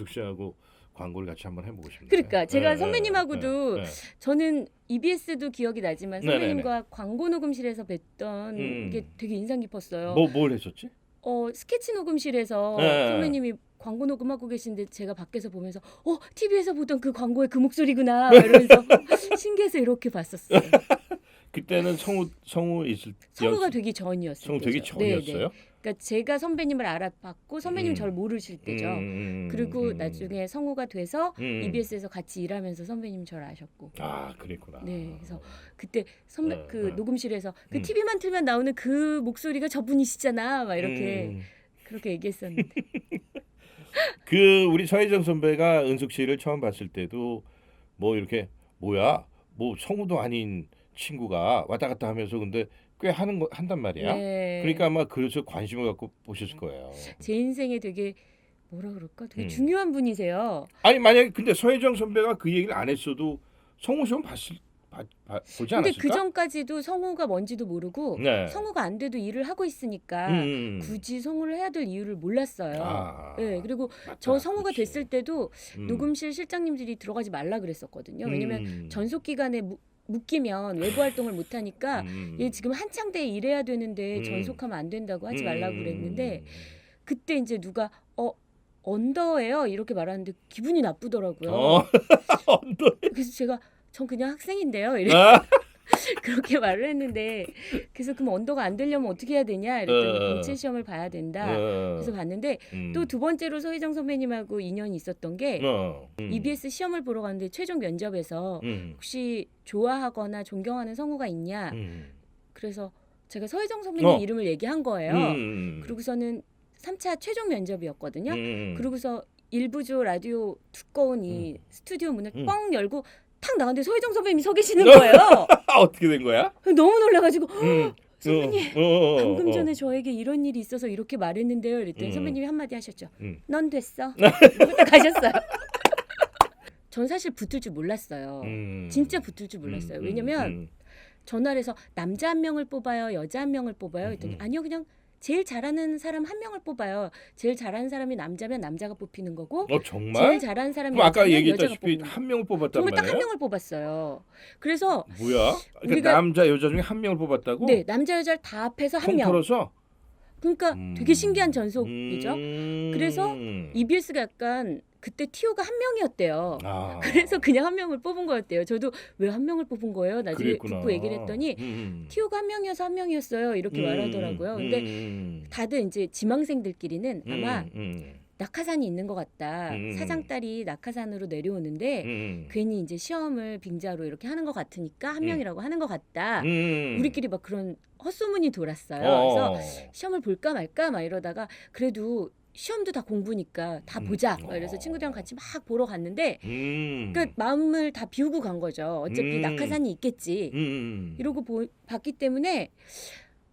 장은숙 씨하고 광고를 같이 한번 해보고 싶네요. 그러니까 제가 네, 선배님하고도 네, 네. 저는 EBS도 기억이 나지만. 선배님과 광고 녹음실에서 뵀던 음. 게 되게 인상 깊었어요. 뭐 뭘 했었지? 어 스케치 녹음실에서 네. 선배님이 광고 녹음하고 계신데 제가 밖에서 보면서 어 TV에서 보던 그 광고의 그 목소리구나 이러면서 신기해서 이렇게 봤었어요. 그때는 성우 성우 있을 성우가 여- 되기 전이었어요. 성우 되기 전이었어요. 그러니까 제가 선배님을 알아봤고 선배님 음. 을 모르실 때죠. 음, 그리고 음, 나중에 성우가 돼서 음. EBS에서 같이 일하면서 선배님 저를 아셨고. 아 그랬구나. 네, 그래서 그때 선배 네, 그 네. 녹음실에서 그 음. TV만 틀면 나오는 그 목소리가 저분이시잖아, 막 이렇게 음. 그렇게 얘기했었는데. 그 우리 서혜정 선배가 은숙 씨를 처음 봤을 때도 뭐 이렇게 뭐야 뭐 성우도 아닌 친구가 왔다 갔다 하면서 근데 꽤 하는 거 한단 말이야. 네. 그러니까 아마 그래서 관심을 갖고 보셨을 거예요. 제 인생에 되게 뭐라 그럴까, 되게 음. 중요한 분이세요. 아니 만약에 근데 서혜정 선배가 그 얘기를 안 했어도 성우 시험 봤을 봐, 봐, 보지 근데 않았을까? 그 전까지도 성우가 뭔지도 모르고 네. 성우가 안 돼도 일을 하고 있으니까 음. 굳이 성우를 해야 될 이유를 몰랐어요. 아, 네, 그리고 맞다. 저 성우가 그렇지. 됐을 때도 음. 녹음실 실장님들이 들어가지 말라 그랬었거든요. 왜냐면 음. 전속 기간에 무- 묶이면 외부 활동을 못 하니까 음. 얘 지금 한창 때 일해야 되는데 음. 전속하면 안 된다고 하지 말라고 음. 그랬는데 그때 이제 누가 어 언더예요 이렇게 말하는데 기분이 나쁘더라고요. 어. 언더. 그래서 제가 전 그냥 학생인데요. 이래 아. 그렇게 말을 했는데 그래서 그럼 언더가 안 되려면 어떻게 해야 되냐 이랬더니 어. 공채 시험을 봐야 된다. 어. 그래서 봤는데 음. 또 두 번째로 서희정 선배님하고 인연이 있었던 게 어. 음. EBS 시험을 보러 갔는데 최종 면접에서 음. 혹시 좋아하거나 존경하는 성우가 있냐 음. 그래서 제가 서희정 선배님 어. 이름을 얘기한 거예요. 음. 그러고서는 3차 최종 면접이었거든요. 음. 그러고서 일부조 라디오 두꺼운 이 스튜디오 문을 음. 뻥 열고 탁 나갔는데 서희정 선배님이 서 계시는 어. 거예요. 아, 어떻게 된 거야? 너무 놀라가지고 음. 선배님 어, 어, 어, 방금 어. 전에 저에게 이런 일이 있어서 이렇게 말했는데요. 그랬더니 음. 선배님이 한마디 하셨죠. 음. 넌 됐어. 그때 가셨어요. 전 사실 붙을 줄 몰랐어요. 음. 진짜 붙을 줄 몰랐어요. 음, 왜냐면 음, 전화를 해서 남자 한 명을 뽑아요, 여자 한 명을 뽑아요. 했더니 음. 아니요, 그냥 제일 잘하는 사람 한 명을 뽑아요. 제일 잘하는 사람이 남자면 남자가 뽑히는 거고 어 정말? 제일 잘하는 사람이 그럼 아까 얘기했다시피. 한 명을 뽑았단 정말 딱 말이에요? 한 명을 뽑았어요. 그래서 뭐야? 그러니까 우리가- 남자 여자 중에 한 명을 뽑았다고? 네 남자 여자를 다 합해서 한 명. 통틀어서? 그러니까 음. 되게 신기한 전속이죠. 음. 그래서 EBS가 약간 그때 티오가 한 명이었대요. 아. 그래서 그냥 한 명을 뽑은 거였대요. 저도 왜 한 명을 뽑은 거예요? 나중에 그랬구나. 듣고 얘기를 했더니 음. 티오가 한 명이어서 한 명이었어요. 이렇게 음. 말하더라고요. 근데 음. 다들 이제 지망생들끼리는 아마 음. 음. 낙하산이 있는 것 같다. 음. 사장 딸이 낙하산으로 내려오는데 음. 괜히 이제 시험을 빙자로 이렇게 하는 것 같으니까 한 음. 명이라고 하는 것 같다. 음. 우리끼리 막 그런 헛소문이 돌았어요. 어. 그래서 시험을 볼까 말까 막 이러다가 그래도 시험도 다 공부니까 다 음. 보자. 막 이래서 어. 친구들이랑 같이 막 보러 갔는데 음. 그러니까 마음을 다 비우고 간 거죠. 어차피 음. 낙하산이 있겠지. 음. 이러고 보, 봤기 때문에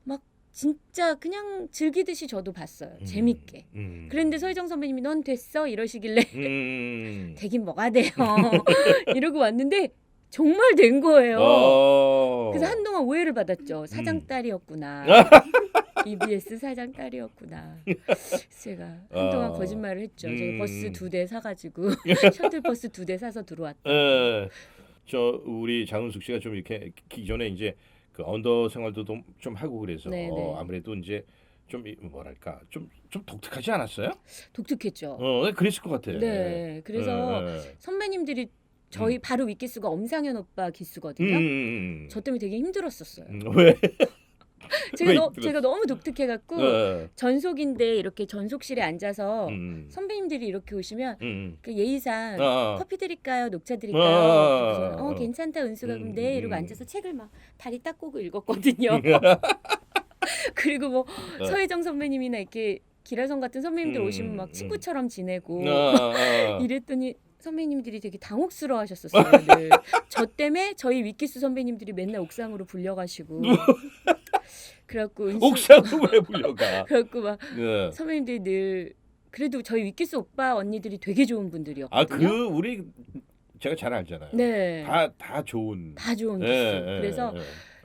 막 진짜 그냥 즐기듯이 저도 봤어요. 음. 재밌게. 음. 그런데 서희정 선배님이 넌 됐어 이러시길래 음. 되긴 뭐가 돼요. 이러고 왔는데 정말 된 거예요. 어. 그래서 한동안 오해를 받았죠. 사장 음. 딸이었구나. EBS 사장 딸이었구나. 제가 한동안 어. 거짓말을 했죠. 제가 음. 버스 두 대 사가지고 셔틀 버스 두 대 사서 들어왔다. 에, 저 우리 장은숙 씨가 좀 이렇게 기존에 이제 그 언더 생활도 좀, 좀 하고 그래서 네, 네. 아무래도 이제 좀 이- 뭐랄까 좀 좀 독특하지 않았어요? 독특했죠. 어, 그랬을 것 같아. 네, 그래서 예, 예. 선배님들이 저희 바로 윗기수가 엄상현 오빠 음, 기수거든요. 음, 음. 저 때문에 되게 힘들었었어요. 음, 왜? 제가, 왜 너? 제가 너무 독특해갖고 어, 전속인데 이렇게 전속실에 앉아서 음, 선배님들이 이렇게 오시면 음, 그 예의상 어, 커피 드릴까요? 녹차 드릴까요? 어, 그래서 어 어. 괜찮다 은수가 음, 근데 이러고 음. 앉아서 책을 막 다리 딱 꼬고 읽었거든요. 그리고 뭐 어. 서혜정 선배님이나 이렇게 기라성 같은 선배님들 음, 오시면 막 음. 친구처럼 지내고 어, 어. 이랬더니 선배님들이 되게 당혹스러워 하셨었어요. 늘. 저 때문에 저희 위키수 선배님들이 맨날 옥상으로 불려가시고 그래갖고 옥상으로 왜 불려가? 그래갖고 막 예. 선배님들이 늘 그래도 저희 위키수 오빠 언니들이 되게 좋은 분들이었거든요. 아그 우리 제가 잘 알잖아요. 네. 다 다 좋은. 다 좋은 예, 기수. 예, 그래서 예.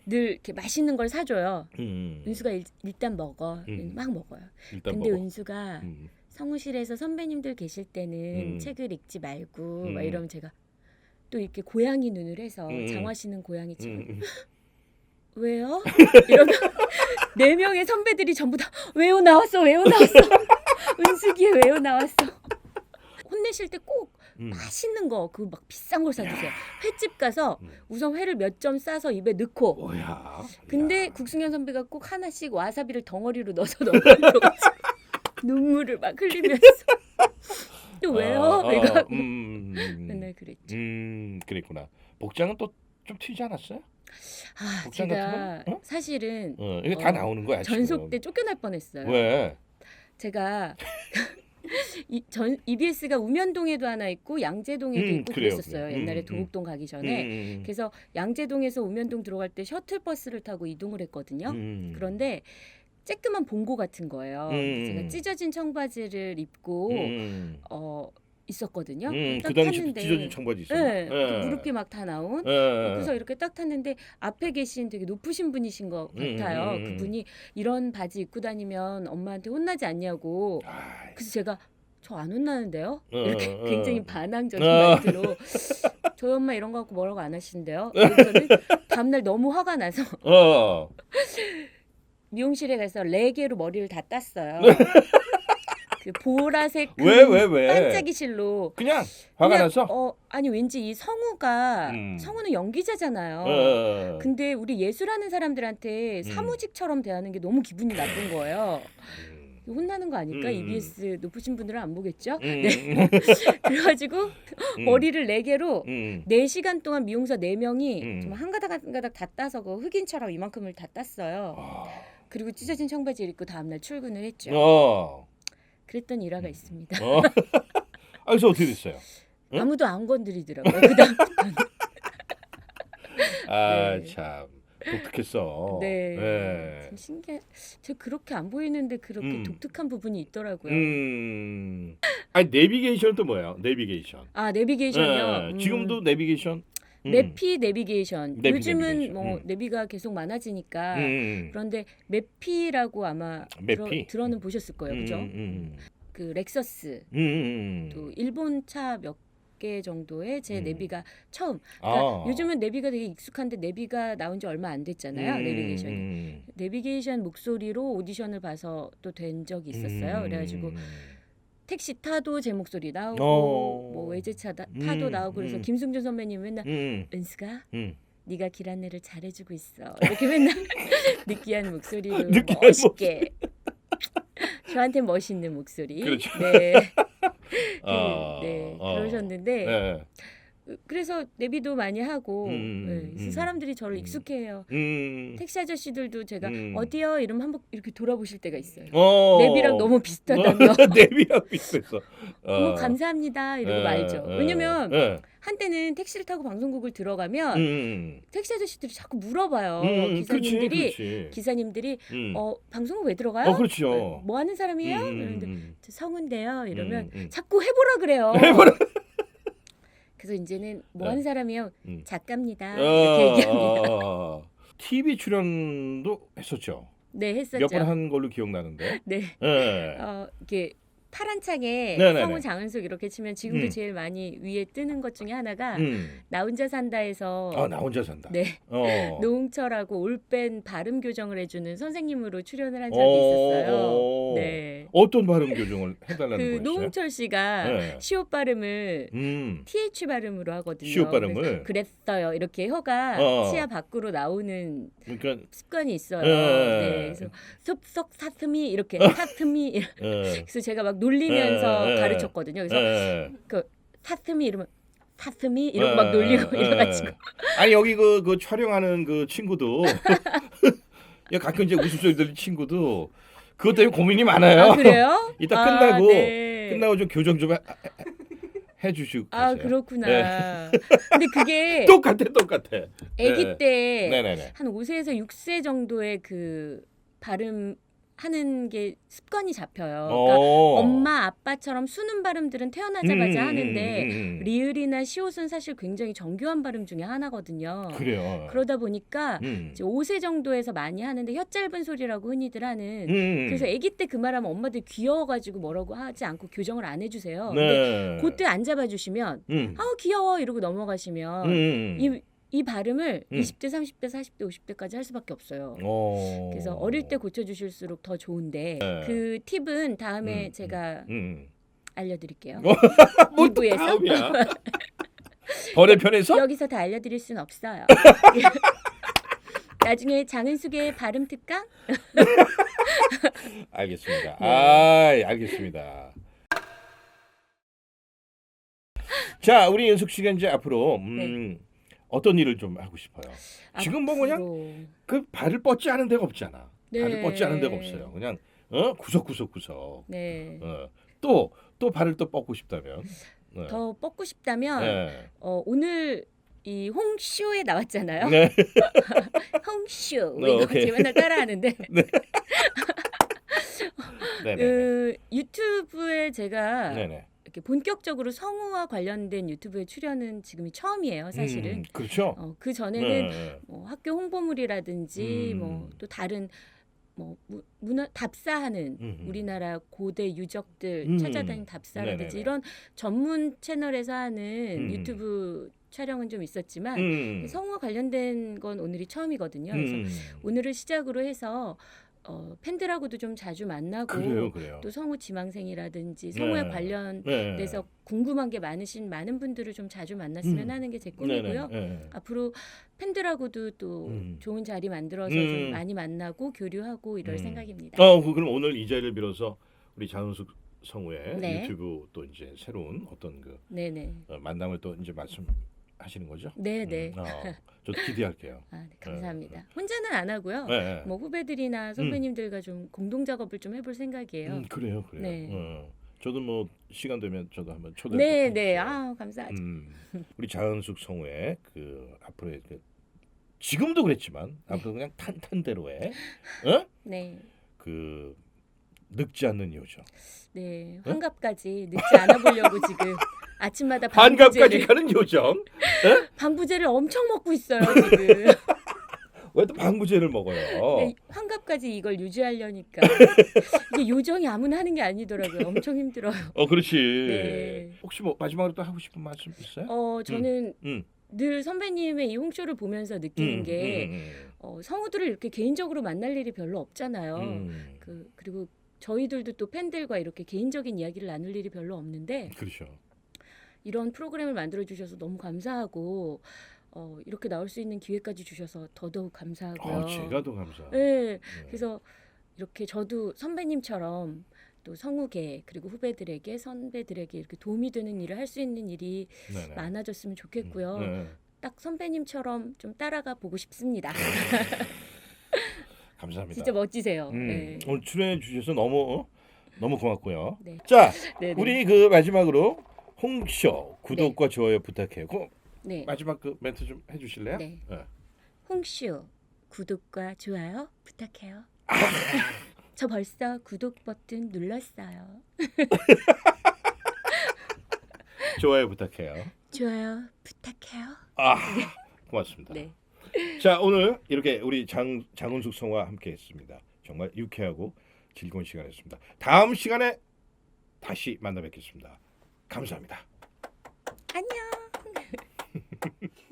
늘 이렇게 맛있는 걸 사줘요. 음, 은수가 일, 일단 먹어. 음. 막 먹어요. 일단 근데 먹어. 은수가 음. 성우실에서 선배님들 계실 때는 음. 책을 읽지 말고 막 음. 이러면 제가 또 이렇게 고양이 눈을 해서 음. 장화시는 고양이처럼 음, 음. 왜요? 이러면 네 명의 선배들이 전부 다 왜요 나왔어 왜요 나왔어 은숙이 왜요 나왔어 혼내실 때 꼭 음. 맛있는 거 그 막 비싼 걸 사주세요 횟집 가서 음. 우선 회를 몇 점 싸서 입에 넣고 뭐야? 근데 야. 국승현 선배가 꼭 하나씩 와사비를 덩어리로 넣어서 넣어가지고 눈물을 막 흘리면서 또 왜요? 어, 어, 이거 음, 음, 맨날 그랬죠. 음, 그랬구나. 복장은 또 좀 튀지 않았어요? 아 복장 제가 같은 거? 어? 사실은 어, 이게 어, 다 나오는 거야. 지금. 전속 때 쫓겨날 뻔했어요. 왜? 제가 이, 전 EBS가 우면동에도 하나 있고 양재동에도 음, 있고 그래요, 그랬었어요. 그래요. 음, 옛날에 음. 도곡동 가기 음, 전에. 음, 그래서 양재동에서 우면동 들어갈 때 셔틀버스를 타고 이동을 했거든요. 음. 그런데 쬐끄만 봉고 같은 거예요. 음. 제가 찢어진 청바지를 입고 음, 어 있었거든요. 음, 딱 그 당시 탔는데 찢어진 청바지 있었 네, 그 무릎이 막 다 나온. 예. 그래서 이렇게 딱 탔는데 앞에 계신 되게 높으신 분이신 것 음, 같아요. 음, 음. 그분이 이런 바지 입고 다니면 엄마한테 혼나지 않냐고. 아이, 그래서 제가 저 안 혼나는데요. 어, 이렇게 어. 굉장히 반항적인 어. 말투로 저희 엄마 이런 거 갖고 뭐라고 안 하시는데요. 그래서는 다음날 너무 화가 나서 어. 미용실에 가서 레게로 머리를 다 땄어요. 그 보라색 그 왜, 왜, 왜? 반짝이 실로 그냥 화가 그냥, 나서? 어 아니 왠지 이 성우가 음. 성우는 연기자잖아요. 어. 근데 우리 예술하는 사람들한테 음. 사무직처럼 대하는 게 너무 기분이 나쁜 거예요. 음. 혼나는 거 아닐까? 음. EBS 높으신 분들은 안 보겠죠? 음. 네. 그래가지고 음. 머리를 네 개로 음. 네 시간 동안 미용사 네 명이 음. 정말 한 가닥 한 가닥 다 따서 그 흑인처럼 이만큼을 다 땄어요. 아. 그리고 찢어진 청바지 입고 다음날 출근을 했죠. 어. 그랬던 일화가 있습니다. 어. 아, 그래서 어떻게 됐어요? 응? 아무도 안 건드리더라고요. 그다음 아, 네. 참. 독특했어. 네. 네. 참 신기해. 저 그렇게 안 보이는데 그렇게 음. 독특한 부분이 있더라고요. 음. 아니, 내비게이션은 또 뭐예요? 내비게이션. 아 내비게이션요. 예, 음. 지금도 내비게이션? 음. 매피 내비게이션. 내비 요즘은 내비게이션. 뭐 음. 내비가 계속 많아지니까 음. 그런데 매피라고 아마 들어, 매피? 들어 는 보셨을 거예요, 그죠? 음, 음, 그 렉서스 음, 음. 또 일본 차 몇 개 정도의 제 음. 내비가 처음. 그러니까 아. 요즘은 내비가 되게 익숙한데 내비가 나온 지 얼마 안 됐잖아요. 음, 내비게이션이. 음. 내비게이션 목소리로 오디션을 봐서 또 된 적이 있었어요. 음. 그래가지고 택시 타도 제 목소리 나오고 어. 뭐 외제차 다, 타도 음, 나오고 그래서 음. 김승준 선배님 맨날 음. 은수가 음. 네가 길 안내를 잘해주고 있어 이렇게 맨날 느끼한 목소리로 느끼한 멋있게 저한테 멋있는 목소리 그렇죠. 네, 그, 아, 네 어. 그러셨는데 네. 그래서 내비도 많이 하고 음, 네, 그래서 음. 사람들이 저를 음. 익숙해해요 음. 택시 아저씨들도 제가 음. 어디요 이러면 한번 이렇게 돌아보실 때가 있어요 어. 내비랑 너무 비슷하다며 내비랑 비슷했어. 어머 감사합니다 이러고 예, 말죠 예, 왜냐면 예. 한때는 택시를 타고 방송국을 들어가면 음. 택시 아저씨들이 자꾸 물어봐요 음, 기사님들이 그렇지, 그렇지. 기사님들이 음. 어 방송국 왜 들어가요? 어, 그렇죠. 뭐 하는 사람이에요? 음, 이러는데 음, 저 성은데요. 이러면 음, 음. 자꾸 해보라 그래요. 해보라. 그래서 이제는 뭐 네. 하는 사람이에요? 음. 작가입니다. 어, 이렇게 얘기합니다. 어, TV 출연도 했었죠. 네 했었죠. 몇 번 한 걸로 기억나는데. 네. 예. 어 이게 파란 창에 네네네. 성우 장은숙 이렇게 치면 지금도 음. 제일 많이 위에 뜨는 것 중에 하나가 음. 나 혼자 산다에서 아, 나 혼자 산다. 네 어. 노홍철하고 올뺀 발음 교정을 해주는 선생님으로 출연을 한 적이 어, 있었어요. 어. 네. 어떤 발음 교정을 해달라는 그 거였어요? 노홍철 씨가 네. 시옷 발음을 음. th 발음으로 하거든요. 시옷 발음을? 그래서 그랬어요. 이렇게 혀가 어. 치아 밖으로 나오는 그러니까 습관이 있어요. 예. 네, 그래서 숲속 사슴이 이렇게 사슴이 이렇게. 예. 그래서 제가 막 놀리면서 예, 예. 가르쳤거든요. 그래서 예. 그 사슴이 이러면 사슴이 이러고 예, 막 놀리고 예. 이래가지고 아니 여기 그, 그 촬영하는 그 친구도 야, 가끔 이제 웃음소리 들리는 친구도 그것 때문에 고민이 많아요. 아 그래요? 이따 아, 끝나고 네. 끝나고 좀 교정 좀 해, 해주시고 아 가세요. 그렇구나. 근데 그게 똑같아 똑같아. 아기 네. 때 네네네. 한 5세에서 6세 정도의 그 발음 하는 게 습관이 잡혀요. 그러니까 어. 엄마 아빠처럼 수는 발음들은 태어나자마자 음, 하는데 음, 음, 음. 리을이나 시옷은 사실 굉장히 정교한 발음 중에 하나거든요. 그래요. 그러다 보니까 음. 이제 5세 정도에서 많이 하는데 혀 짧은 소리라고 흔히들 하는 음. 그래서 아기 때 그 말하면 엄마들 귀여워가지고 뭐라고 하지 않고 교정을 안 해주세요. 근데 네. 그때 안 잡아주시면 음. 아우 귀여워 이러고 넘어가시면 음. 이, 이 발음을 음. 20대, 30대, 40대, 50대까지 할 수밖에 없어요. 어. 그래서 어릴 때 고쳐 주실수록 더 좋은데 네. 그 팁은 다음에 음, 제가 음. 알려드릴게요. 뭘또 2부에서 다음이야? 번외편에서? 여기서 다 알려드릴 순 없어요. 나중에 장은숙의 발음 특강 알겠습니다. 네. 아, 알겠습니다. 자, 우리 연숙 씨가 이제 앞으로 음, 어떤 일을 좀 하고 싶어요? 지금 뭐 그냥. 그 발을 뻗지 않은 데가 없잖아. 발을 네. 뻗지 않은 데가 없어요. 그냥 어 구석구석구석. 네. 어. 또 또 발을 또 뻗고 싶다면. 네. 더 뻗고 싶다면 네. 어, 오늘 이 홍쇼에 나왔잖아요. 네. 홍쇼 어, 이거 오케이. 제가 맨날 따라하는데 네. 네. 그 유튜브에 제가 네. 네. 이렇게 본격적으로 성우와 관련된 유튜브에 출연은 지금이 처음이에요, 사실은. 음, 그렇죠. 어, 그 전에는 네. 뭐 학교 홍보물이라든지 음. 뭐또 다른 뭐 무- 문화 답사하는 음. 우리나라 고대 유적들 음. 찾아다니는 답사라든지 네네네. 이런 전문 채널에서 하는 음. 유튜브 촬영은 좀 있었지만 음. 성우와 관련된 건 오늘이 처음이거든요. 그래서 음. 오늘을 시작으로 해서 어, 팬들하고도 좀 자주 만나고 그래요, 그래요. 또 성우 지망생이라든지 성우에 네. 관련돼서 네. 궁금한 게 많으신 많은 분들을 좀 자주 만났으면 음. 하는 게제 네, 꿈이고요. 네, 네. 앞으로 팬들하고도 또 음. 좋은 자리 만들어서 음. 좀 많이 만나고 교류하고 이럴 음. 생각입니다. 어, 그- 그럼 오늘 이 자리를 빌어서 우리 장은숙 성우의 네. 유튜브 또 이제 새로운 어떤 그 네네. 어, 만남을 또 이제 말씀 하시는 거죠? 네 네. 음, 어, 저도 기대할게요. 아, 네, 감사합니다. 혼자는 안 하고요. 네, 네. 뭐 후배들이나 선배님들과 좀 공동 작업을 좀 해볼 생각이에요. 음, 그래요, 그래요. 네. 어, 저도 뭐 시간 되면 저도 한번 초대. 네, 네. 아, 감사하죠. 음, 우리 장은숙 성우의 그 앞으로의 그 지금도 그랬지만 네. 앞으로 그냥 탄탄대로의 어? 네. 그 늙지 않는 요정. 네. 환갑까지 늦지 않아 보려고 지금 아침마다 반갑까지 가는 요정. 방부제를 엄청 먹고 있어요, 지금. 왜 또 방부제를 먹어요? 네, 환갑까지 이걸 유지하려니까 이게 요정이 아무나 하는 게 아니더라고요. 엄청 힘들어요. 어, 그렇지. 네. 혹시 뭐 마지막으로 또 하고 싶은 말씀 있어요? 어, 저는 음. 늘 선배님의 이 홍쇼를 보면서 느끼는 음, 게 음, 어, 성우들을 이렇게 개인적으로 만날 일이 별로 없잖아요. 음. 그 그리고 저희들도 또 팬들과 이렇게 개인적인 이야기를 나눌 일이 별로 없는데 그렇죠. 이런 프로그램을 만들어 주셔서 너무 감사하고 어, 이렇게 나올 수 있는 기회까지 주셔서 더더욱 감사하고요. 어, 제가 더 감사. 네, 네. 그래서 이렇게 저도 선배님처럼 또 성우계 그리고 후배들에게 선배들에게 이렇게 도움이 되는 일을 할 수 있는 일이 네네. 많아졌으면 좋겠고요. 네. 딱 선배님처럼 좀 따라가 보고 싶습니다. 감사합니다. 진짜 멋지세요. 음, 네. 오늘 출연해 주셔서 너무 어? 너무 고맙고요. 네. 자, 네, 네. 우리 그 마지막으로 홍쇼 구독과 좋아요 부탁해요. 그 네. 마지막 그 멘트 좀 해주실래요? 네. 네. 홍쇼 구독과 좋아요 부탁해요. 아. 저 벌써 구독 버튼 눌렀어요. 좋아요 부탁해요. 좋아요 부탁해요. 아, 고맙습니다. 네. 자, 오늘 이렇게 우리 장 장은숙 성과 함께했습니다. 정말 유쾌하고 즐거운 시간이었습니다. 다음 시간에 다시 만나 뵙겠습니다. 감사합니다. 안녕.